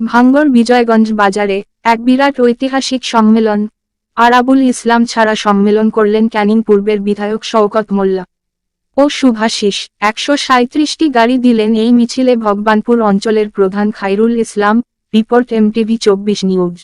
ভাঙ্গর বিজয়গঞ্জ বাজারে এক বিরাট ঐতিহাসিক সম্মেলন। আরাবুল ইসলাম ছাড়া সম্মেলন করলেন ক্যানিং পূর্বের বিধায়ক শওকত মোল্লা। ও শুভাশিস একশো সাঁত্রিশটি গাড়ি দিলেন এই মিছিলে ভগবানপুর অঞ্চলের প্রধান খাইরুল ইসলাম, রিপোর্ট এমটিভি চব্বিশ নিউজ।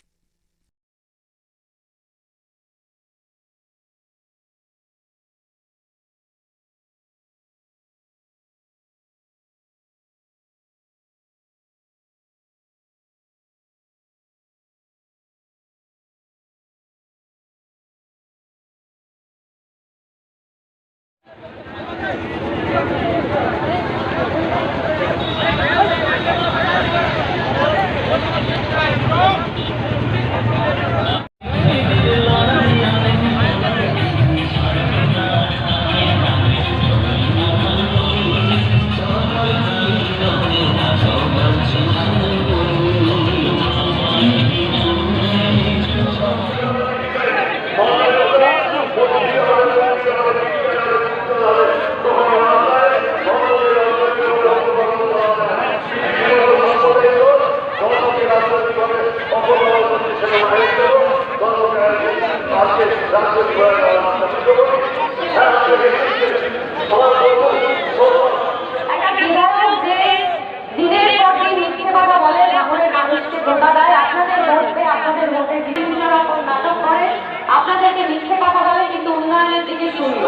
আপনাদেরকে মিথ্যে কথা বলে কিন্তু উন্নয়নের দিকে শুনল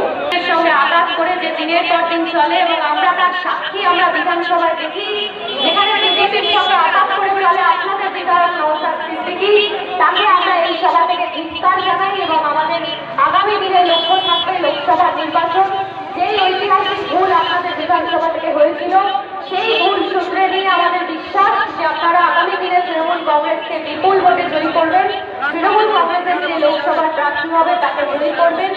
সঙ্গে আঘাত করে যে দিনের পর দিন চলে, এবং আমরা সাক্ষী আমরা বিধানসভায় দেখি, যেখানে বিজেপির সঙ্গে আঘাত করে চলে আপনাদের বিধায়ক নওশাদ সিদ্দিকী তাকে আমরা এই সভা থেকে ইফতার জানাই এবং আমাদের আগামী দিনে লক্ষ্য থাকবে লোকসভা নির্বাচন। যেই ঐতিহাসিক ভুল আপনাদের বিধানসভা থেকে হয়েছিল, সেই ভুল সূত্রে নিয়ে আমাদের বিশ্বাস যে আপনারা আগামী দিনে তৃণমূল কংগ্রেসকে বিপুল ভোটে জয়ী করবেন। তৃণমূল কংগ্রেসের যে লোকসভার প্রার্থী হবে, তাকে জয়ী করবেন।